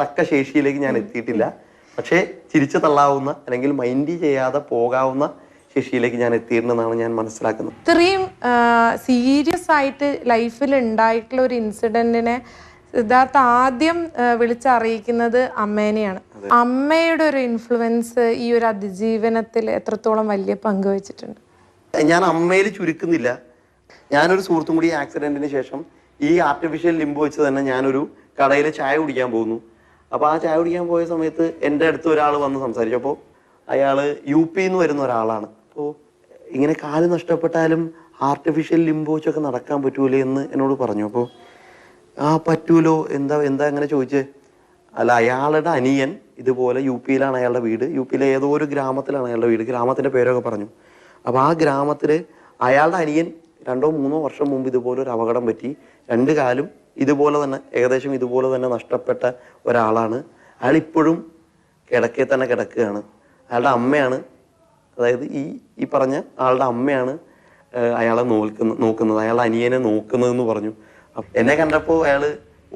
തക്ക ശേഷിയിലേക്ക് ഞാൻ എത്തിയിട്ടില്ല. പക്ഷേ ചിരിച്ചു തള്ളാവുന്ന അല്ലെങ്കിൽ മൈൻഡ് ചെയ്യാതെ പോകാവുന്ന ശേഷിയിലേക്ക് ഞാൻ എത്തിയിരുന്നതാണ് ഞാൻ മനസ്സിലാക്കുന്നത്. ഇത്രയും സീരിയസ് ആയിട്ട് ലൈഫിൽ ഉണ്ടായിട്ടുള്ള ഒരു ഇൻസിഡന്റിനെ സിദ്ധാർത്ഥ ആദ്യം വിളിച്ചറിയിക്കുന്നത് അമ്മേനെയാണ്. അമ്മയുടെ ഒരു ഇൻഫ്ലുവൻസ് ഈ ഒരു അതിജീവനത്തിൽ എത്രത്തോളം വലിയ പങ്ക് വെച്ചിട്ടുണ്ട് ഞാൻ അമ്മയിൽ ചുരുക്കുന്നില്ല. ഞാനൊരു സുഹൃത്തും കൂടി ആക്സിഡന്റിന് ശേഷം ഈ ആർട്ടിഫിഷ്യൽ ലിംബ് വെച്ച് തന്നെ ഞാനൊരു കടയിൽ ചായ കുടിക്കാൻ പോകുന്നു. അപ്പോൾ ആ ചായ കുടിക്കാൻ പോയ സമയത്ത് എന്റെ അടുത്ത് ഒരാൾ വന്ന് സംസാരിച്ചു. അപ്പോൾ അയാൾ യു പിന്ന് വരുന്ന ഒരാളാണ്. അപ്പോൾ ഇങ്ങനെ കാൽ നഷ്ടപ്പെട്ടാലും ആർട്ടിഫിഷ്യൽ ലിംബ് വെച്ചൊക്കെ നടക്കാൻ പറ്റൂലേ എന്ന് എന്നോട് പറഞ്ഞു. അപ്പോൾ ആ പറ്റൂലോ? എന്താ എന്താ അങ്ങനെ ചോദിച്ചേ? അല്ല അയാളുടെ അനിയൻ ഇതുപോലെ യു പിയിലാണ് അയാളുടെ വീട്. യു പിയിലെ ഏതോ ഒരു ഗ്രാമത്തിലാണ് അയാളുടെ വീട്. ഗ്രാമത്തിന്റെ പേരൊക്കെ പറഞ്ഞു. അപ്പോൾ ആ ഗ്രാമത്തിൽ അയാളുടെ അനിയൻ രണ്ടോ മൂന്നോ വർഷം മുമ്പ് ഇതുപോലെ ഒരു അപകടം പറ്റി. രണ്ട് കാലും ഇതുപോലെ തന്നെ ഏകദേശം ഇതുപോലെ തന്നെ നഷ്ടപ്പെട്ട ഒരാളാണ്. അയാൾ ഇപ്പോഴും കിടക്കയിൽ തന്നെ കിടക്കുകയാണ്. അയാളുടെ അമ്മയാണ് അതായത് ഈ ഈ പറഞ്ഞ ആളുടെ അമ്മയാണ് അയാളെ നോക്കുന്ന നോക്കുന്നത് അയാളുടെ അനിയനെ നോക്കുന്നതെന്ന് പറഞ്ഞു. എന്നെ കണ്ടപ്പോൾ അയാൾ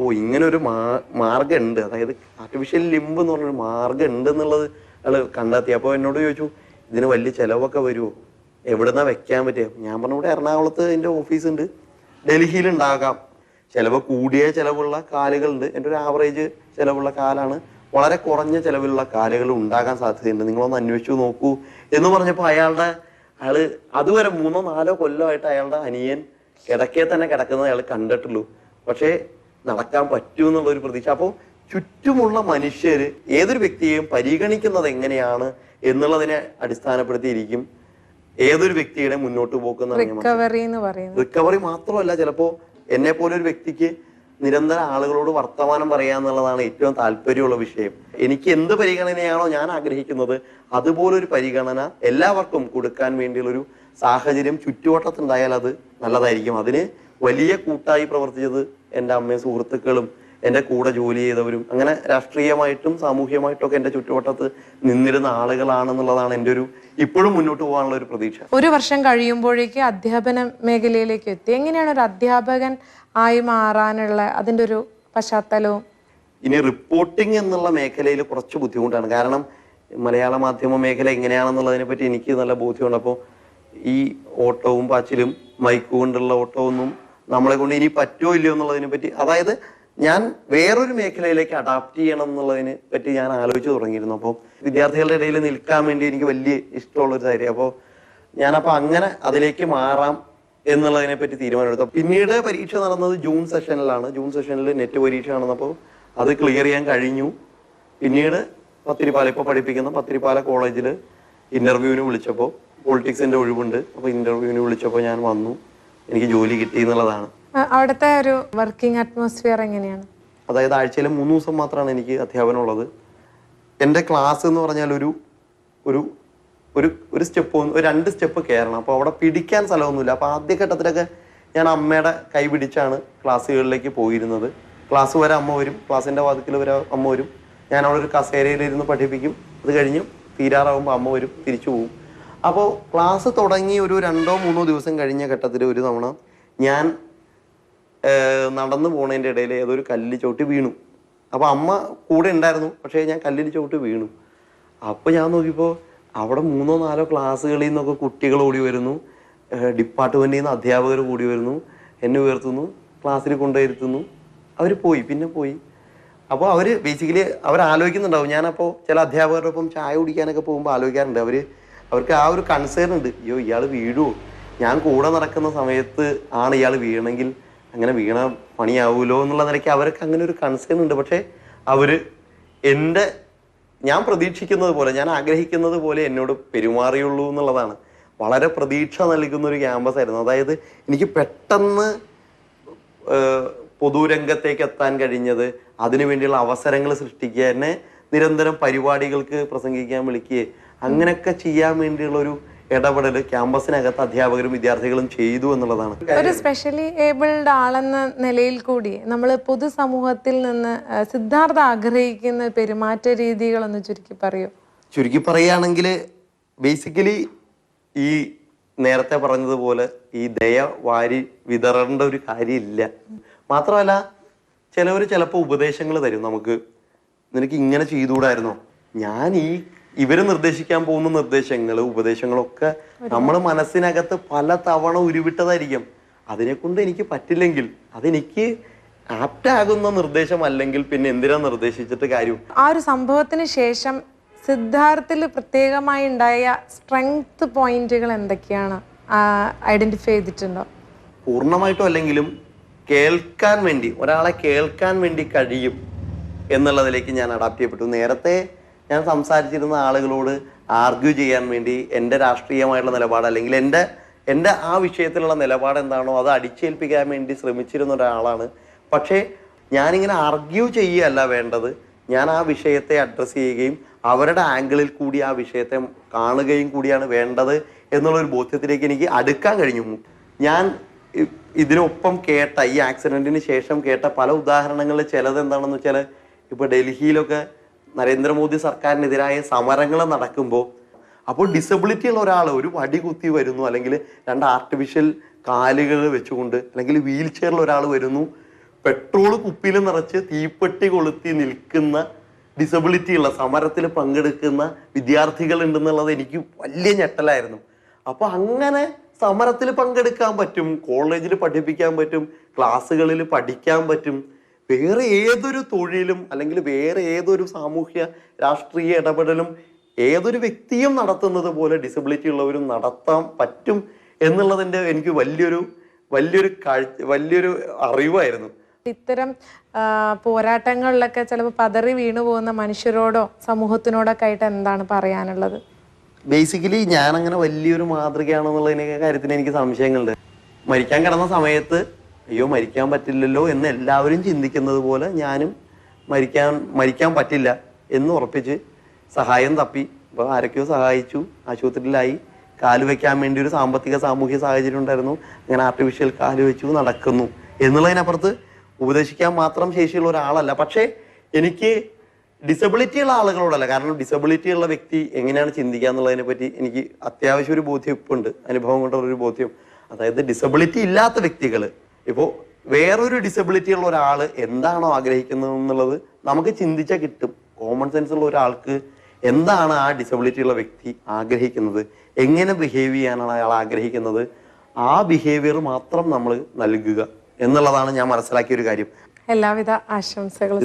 ഓ ഇങ്ങനെ ഒരു മാ മാർഗം ഉണ്ട് അതായത് ആർട്ടിഫിഷ്യൽ ലിംബ് എന്ന് പറഞ്ഞൊരു മാർഗം ഉണ്ട് എന്നുള്ളത് അയാൾ കണ്ടെത്തി. അപ്പോൾ എന്നോട് ചോദിച്ചു ഇതിന് വലിയ ചിലവൊക്കെ വരുമോ എവിടുന്നാ വെക്കാൻ പറ്റുക ഞാൻ പറഞ്ഞു ഇവിടെ എറണാകുളത്ത് എന്റെ ഓഫീസ് ഉണ്ട് ഡൽഹിയിൽ ഉണ്ടാകാം ചിലവ് കൂടിയ ചിലവുള്ള കാലുകളുണ്ട്. എന്റെ ഒരു ആവറേജ് ചിലവുള്ള കാലാണ്. വളരെ കുറഞ്ഞ ചിലവിലുള്ള കാലുകൾ ഉണ്ടാകാൻ സാധ്യതയുണ്ട്. നിങ്ങളൊന്ന് അന്വേഷിച്ചു നോക്കൂ എന്ന് പറഞ്ഞപ്പോൾ അയാളുടെ അയാൾ അതുവരെ മൂന്നോ നാലോ കൊല്ലമായിട്ട് അയാളുടെ അനിയൻ കിടക്കേ തന്നെ കിടക്കുന്നത് അയാൾ കണ്ടിട്ടുള്ളൂ. പക്ഷേ നടക്കാൻ പറ്റൂ എന്നുള്ള ഒരു പ്രതീക്ഷ. അപ്പോൾ ചുറ്റുമുള്ള മനുഷ്യര് ഏതൊരു വ്യക്തിയെയും പരിഗണിക്കുന്നത് എങ്ങനെയാണ് എന്നുള്ളതിനെ അടിസ്ഥാനപ്പെടുത്തിയിരിക്കും ഏതൊരു വ്യക്തിയുടെ മുന്നോട്ട് പോക്കുന്ന റിക്കവറി മാത്രമല്ല ചിലപ്പോ എന്നെ പോലെ ഒരു വ്യക്തിക്ക് നിരന്തരം ആളുകളോട് വർത്തമാനം പറയുക എന്നുള്ളതാണ് ഏറ്റവും താല്പര്യമുള്ള വിഷയം. എനിക്ക് എന്ത് പരിഗണനയാണോ ഞാൻ ആഗ്രഹിക്കുന്നത് അതുപോലൊരു പരിഗണന എല്ലാവർക്കും കൊടുക്കാൻ വേണ്ടിയുള്ളൊരു സാഹചര്യം ചുറ്റുവട്ടത്തുണ്ടായാൽ അത് നല്ലതായിരിക്കും. അതിന് വലിയ കൂട്ടായി പ്രവർത്തിച്ചത് എന്റെ അമ്മയും സുഹൃത്തുക്കളും എന്റെ കൂടെ ജോലി ചെയ്തവരും അങ്ങനെ രാഷ്ട്രീയമായിട്ടും സാമൂഹികമായിട്ടും ഒക്കെ എന്റെ ചുറ്റുവട്ടത്ത് നിന്നിരുന്ന ആളുകളാണെന്നുള്ളതാണ് എന്റെ ഒരു ഇപ്പോഴും മുന്നോട്ട് പോകാനുള്ള ഒരു പ്രതീക്ഷ. ഒരു വർഷം കഴിയുമ്പോഴേക്ക് അധ്യാപന മേഖലയിലേക്ക് എത്തി. എങ്ങനെയാണ് ഒരു അധ്യാപകൻ ആയി മാറാനുള്ള അതിന്റെ ഒരു പശ്ചാത്തലവും? ഇനി റിപ്പോർട്ടിംഗ് എന്നുള്ള മേഖലയിൽ കുറച്ച് ബുദ്ധിമുട്ടാണ്. കാരണം മലയാള മാധ്യമ മേഖല എങ്ങനെയാണെന്നുള്ളതിനെ പറ്റി എനിക്ക് നല്ല ബോധ്യമുണ്ട്. അപ്പോൾ ഈ ഓട്ടവും പാച്ചിലും മൈക്ക് കൊണ്ടുള്ള ഓട്ടമൊന്നും നമ്മളെ കൊണ്ട് ഇനി പറ്റുമോ ഇല്ലയോ എന്നുള്ളതിനെ പറ്റി അതായത് ഞാൻ വേറൊരു മേഖലയിലേക്ക് അഡാപ്റ്റ് ചെയ്യണം എന്നുള്ളതിനെ പറ്റി ഞാൻ ആലോചിച്ചു തുടങ്ങിയിരുന്നു. അപ്പോൾ വിദ്യാർത്ഥികളുടെ ഇടയിൽ നിൽക്കാൻ വേണ്ടി എനിക്ക് വലിയ ഇഷ്ടമുള്ള ഒരു കാര്യം അപ്പോൾ ഞാനപ്പോൾ അങ്ങനെ അതിലേക്ക് മാറാം എന്നുള്ളതിനെ പറ്റി തീരുമാനമെടുത്തു. പിന്നീട് പരീക്ഷ നടന്നത് ജൂൺ സെഷനിലാണ്. ജൂൺ സെഷനിൽ നെറ്റ് പരീക്ഷ നടന്നപ്പോൾ അത് ക്ലിയർ ചെയ്യാൻ കഴിഞ്ഞു. പിന്നീട് പത്തിരിപ്പാല ഇപ്പോൾ പഠിപ്പിക്കുന്ന. പത്തിരിപ്പാല കോളേജിൽ ഇന്റർവ്യൂവിന് വിളിച്ചപ്പോൾ പൊളിറ്റിക്സിന്റെ ഒഴിവുണ്ട്. അപ്പോൾ ഇന്റർവ്യൂവിന് വിളിച്ചപ്പോൾ ഞാൻ വന്നു. എനിക്ക് ജോലി കിട്ടി എന്നുള്ളതാണ്. അവിടുത്തെ ഒരു വർക്കിംഗ് അറ്റ്മോസ്ഫിയർ എങ്ങനെയാണ്? അതായത് ആഴ്ചയിൽ മൂന്ന് ദിവസം മാത്രമാണ് എനിക്ക് അധ്യാപനം ഉള്ളത് എന്റെ ക്ലാസ് എന്ന് പറഞ്ഞാൽ ഒരു ഒരു ഒരു ഒരു സ്റ്റെപ്പ് ഒരു രണ്ട് സ്റ്റെപ്പ് കയറണം അപ്പോൾ അവിടെ പിടിക്കാൻ സ്ഥലമൊന്നുമില്ല. അപ്പോൾ ആദ്യഘട്ടത്തിലൊക്കെ ഞാൻ അമ്മയുടെ കൈ പിടിച്ചാണ് ക്ലാസ്സുകളിലേക്ക് പോയിരുന്നത്. ക്ലാസ് വരെ അമ്മ വരും. ക്ലാസ്സിന്റെ വാതിക്കൽ വരെ അമ്മ വരും. ഞാൻ അവിടെ ഒരു കസേരയിലിരുന്ന് പഠിപ്പിക്കും. അത് കഴിഞ്ഞ് തീരാറാവുമ്പോൾ അമ്മ വരും തിരിച്ചു പോകും അപ്പോൾ ക്ലാസ് തുടങ്ങി ഒരു രണ്ടോ മൂന്നോ ദിവസം കഴിഞ്ഞ ഘട്ടത്തിൽ ഒരു തവണ ഞാൻ നടന്നു പോണതിന്റെ ഇടയിൽ ഏതൊരു കല്ലിൽ ചവിട്ടി വീണു. അപ്പോൾ അമ്മ കൂടെ ഉണ്ടായിരുന്നു പക്ഷേ ഞാൻ കല്ലിൽ ചവിട്ടി വീണു. അപ്പോൾ ഞാൻ നോക്കിയപ്പോൾ അവിടെ മൂന്നോ നാലോ ക്ലാസ്സുകളിൽ നിന്നൊക്കെ കുട്ടികൾ ഓടി വരുന്നു. ഡിപ്പാർട്ട്മെന്റിൽ നിന്ന് അധ്യാപകർ കൂടി വരുന്നു. എന്നെ ഉയർത്തുന്നു ക്ലാസ്സിൽ കൊണ്ടുവരുത്തുന്നു. അവർ പോയി പിന്നെ പോയി. അപ്പോൾ അവർ ബേസിക്കലി അവർ ആലോചിക്കുന്നുണ്ടാവും. ഞാനപ്പോൾ ചില അധ്യാപകരുടെ ഒപ്പം ചായ കുടിക്കാനൊക്കെ പോകുമ്പോൾ ആലോചിക്കാറുണ്ട്. അവർ അവർക്ക് ആ ഒരു കൺസേൺ ഉണ്ട്. അയ്യോ ഇയാൾ വീഴുമോ ഞാൻ കൂടെ നടക്കുന്ന സമയത്ത് ആണ് ഇയാൾ വീണെങ്കിൽ അങ്ങനെ വീണ പണിയാവൂലോ എന്നുള്ള നിലയ്ക്ക് അവർക്ക് അങ്ങനെ ഒരു കൺസേൺ ഉണ്ട്. പക്ഷേ അവർ എന്റെ ഞാൻ പ്രതീക്ഷിക്കുന്നത് പോലെ ഞാൻ ആഗ്രഹിക്കുന്നത് പോലെ എന്നോട് പെരുമാറിയുള്ളൂ എന്നുള്ളതാണ്. വളരെ പ്രതീക്ഷ നൽകുന്ന ഒരു ക്യാമ്പസ് ആയിരുന്നു. അതായത് എനിക്ക് പെട്ടെന്ന് പൊതുരംഗത്തേക്ക് എത്താൻ കഴിഞ്ഞത് അതിനുവേണ്ടിയുള്ള അവസരങ്ങൾ സൃഷ്ടിക്കുക എന്നെ നിരന്തരം പരിപാടികൾക്ക് പ്രസംഗിക്കാൻ വിളിക്കുകയെ അങ്ങനെയൊക്കെ ചെയ്യാൻ വേണ്ടിയുള്ള ഒരു ഇടപെടൽ ക്യാമ്പസിനകത്ത് അധ്യാപകരും വിദ്യാർത്ഥികളും ചെയ്തു എന്നുള്ളതാണ്. ഒരു സ്പെഷ്യലി ഏബിൾഡ് ആളെന്ന നിലയിൽ കൂടി നമ്മൾ പൊതുസമൂഹത്തിൽ നിന്ന് സിദ്ധാർത്ഥ ആഗ്രഹിക്കുന്ന പെരുമാറ്റ രീതികളൊന്ന് ചുരുക്കി പറയൂ. ചുരുക്കി പറയുകയാണെങ്കിൽ ബേസിക്കലി ഈ നേരത്തെ പറഞ്ഞതുപോലെ ഈ ദയ വാരി വിതറേണ്ട ഒരു കാര്യമില്ല. മാത്രമല്ല ചിലവർ ചിലപ്പോൾ ഉപദേശങ്ങൾ തരും. നമുക്ക് നിനക്ക് ഇങ്ങനെ ചെയ്തുകൂടായിരുന്നോ? ഞാൻ ഈ ഇവർ നിർദ്ദേശിക്കാൻ പോകുന്ന നിർദ്ദേശങ്ങൾ ഉപദേശങ്ങളൊക്കെ നമ്മൾ മനസ്സിനകത്ത് പല തവണ ഉരുവിട്ടതായിരിക്കും. അതിനെ കൊണ്ട് എനിക്ക് പറ്റില്ലെങ്കിൽ അതെനിക്ക് ആപ്റ്റ് ആകുന്ന നിർദ്ദേശം അല്ലെങ്കിൽ പിന്നെ എന്തിനാ നിർദ്ദേശിച്ചിട്ട് കാര്യം? ആ ഒരു സംഭവത്തിന് ശേഷം സിദ്ധാർത്ഥിൽ പ്രത്യേകമായി ഉണ്ടായ സ്ട്രെങ്ത് പോയിന്റുകൾ എന്തൊക്കെയാണ് ഐഡന്റിഫൈ ചെയ്തിട്ടുണ്ടോ? പൂർണമായിട്ടും അല്ലെങ്കിലും കേൾക്കാൻ വേണ്ടി ഒരാളെ കേൾക്കാൻ വേണ്ടി കഴിയും എന്നുള്ളതിലേക്ക് ഞാൻ അഡാപ്റ്റ് ചെയ്യപ്പെട്ടു. നേരത്തെ ഞാൻ സംസാരിച്ചിരുന്ന ആളുകളോട് ആർഗ്യൂ ചെയ്യാൻ വേണ്ടി എന്റെ രാഷ്ട്രീയമായിട്ടുള്ള നിലപാട് അല്ലെങ്കിൽ എന്റെ എന്റെ ആ വിഷയത്തിലുള്ള നിലപാട് എന്താണോ അത് അടിച്ചേൽപ്പിക്കാൻ വേണ്ടി ശ്രമിച്ചിരുന്ന ഒരാളാണ്. പക്ഷേ ഞാനിങ്ങനെ ആർഗ്യൂ ചെയ്യുകയല്ല വേണ്ടത്. ഞാൻ ആ വിഷയത്തെ അഡ്രസ്സ് ചെയ്യുകയും അവരുടെ ആംഗിളിൽ കൂടി ആ വിഷയത്തെ കാണുകയും കൂടിയാണ് വേണ്ടത് എന്നുള്ള ഒരു ബോധ്യത്തിലേക്ക് എനിക്ക് അടുക്കാൻ കഴിഞ്ഞു. ഞാൻ ഇതിനൊപ്പം കേട്ട ഈ ആക്സിഡന്റിന് ശേഷം കേട്ട പല ഉദാഹരണങ്ങളിൽ ചിലത് എന്താണെന്ന് വെച്ചാൽ ഇപ്പോൾ ഡൽഹിയിലൊക്കെ നരേന്ദ്രമോദി സർക്കാരിനെതിരായ സമരങ്ങൾ നടക്കുമ്പോൾ അപ്പോൾ ഡിസബിലിറ്റി ഉള്ള ഒരാൾ ഒരു വടി കുത്തി വരുന്നു അല്ലെങ്കിൽ രണ്ട് ആർട്ടിഫിഷ്യൽ കാലുകൾ വെച്ചുകൊണ്ട് അല്ലെങ്കിൽ വീൽ ചെയറിൽ ഒരാൾ വരുന്നു പെട്രോൾ കുപ്പിയിൽ നിറച്ച് തീപ്പെട്ടി കൊളുത്തി നിൽക്കുന്ന ഡിസബിലിറ്റി ഉള്ള സമരത്തിൽ പങ്കെടുക്കുന്ന വിദ്യാർത്ഥികൾ ഉണ്ടെന്നുള്ളത് എനിക്ക് വലിയ ഞെട്ടലായിരുന്നു. അപ്പോൾ അങ്ങനെ സമരത്തിൽ പങ്കെടുക്കാൻ പറ്റും കോളേജിൽ പഠിപ്പിക്കാൻ പറ്റും ക്ലാസ്സുകളിൽ പഠിക്കാൻ പറ്റും വേറെ ഏതൊരു തൊഴിലും അല്ലെങ്കിൽ വേറെ ഏതൊരു സാമൂഹ്യ രാഷ്ട്രീയ ഇടപെടലും ഏതൊരു വ്യക്തിയും നടത്തുന്നത് പോലെ ഡിസബിലിറ്റി ഉള്ളവരും നടത്താൻ പറ്റും എന്നുള്ളതിന്റെ എനിക്ക് വലിയൊരു വലിയൊരു കാഴ്ച വലിയൊരു അറിവായിരുന്നു. ഇത്തരം പോരാട്ടങ്ങളിലൊക്കെ ചിലപ്പോൾ പതറി വീണു പോകുന്ന മനുഷ്യരോടോ സമൂഹത്തിനോടൊക്കെ ആയിട്ട് എന്താണ് പറയാനുള്ളത്? ബേസിക്കലി ഞാൻ അങ്ങനെ വലിയൊരു മാതൃകയാണെന്നുള്ളതിനെ കാര്യത്തിന് എനിക്ക് സംശയങ്ങളുണ്ട്. മരിക്കാൻ കിടന്ന സമയത്ത് അയ്യോ മരിക്കാൻ പറ്റില്ലല്ലോ എന്ന് എല്ലാവരും ചിന്തിക്കുന്നത് പോലെ ഞാനും മരിക്കാൻ മരിക്കാൻ പറ്റില്ല എന്ന് ഉറപ്പിച്ച് സഹായം തപ്പി. അപ്പോൾ ആരൊക്കെയോ സഹായിച്ചു ആശുപത്രിയിലായി. കാൽ വെക്കാൻ വേണ്ടി ഒരു സാമ്പത്തിക സാമൂഹ്യ സാഹചര്യം ഉണ്ടായിരുന്നു. അങ്ങനെ ആർട്ടിഫിഷ്യൽ കാൽ വെച്ചു നടക്കുന്നു എന്നുള്ളതിനപ്പുറത്ത് ഉപദേശിക്കാൻ മാത്രം ശേഷിയുള്ള ഒരാളല്ല. പക്ഷേ എനിക്ക് ഡിസബിലിറ്റി ഉള്ള ആളുകളോടല്ല കാരണം ഡിസബിലിറ്റി ഉള്ള വ്യക്തി എങ്ങനെയാണ് ചിന്തിക്കുക എന്നുള്ളതിനെ പറ്റി എനിക്ക് അത്യാവശ്യം ഒരു ബോധ്യം ഇപ്പോൾ ഉണ്ട് അനുഭവം കൊണ്ടുള്ള ഒരു ബോധ്യം. അതായത് ഡിസബിലിറ്റി ഇല്ലാത്ത വ്യക്തികൾ ഇപ്പോൾ വേറൊരു ഡിസബിലിറ്റി ഉള്ള ഒരാൾ എന്താണോ ആഗ്രഹിക്കുന്നത് എന്നുള്ളത് നമുക്ക് ചിന്തിച്ചാൽ കിട്ടും. കോമൺ സെൻസ് ഉള്ള ഒരാൾക്ക് എന്താണ് ആ ഡിസബിലിറ്റി ഉള്ള വ്യക്തി ആഗ്രഹിക്കുന്നത്? എങ്ങനെ ബിഹേവ് ചെയ്യാനാണ് അയാൾ ആഗ്രഹിക്കുന്നത്? ആ ബിഹേവിയർ മാത്രം നമ്മൾ നൽകുക എന്നുള്ളതാണ് ഞാൻ മനസ്സിലാക്കിയ ഒരു കാര്യം. എല്ലാവിധ ആശംസകളും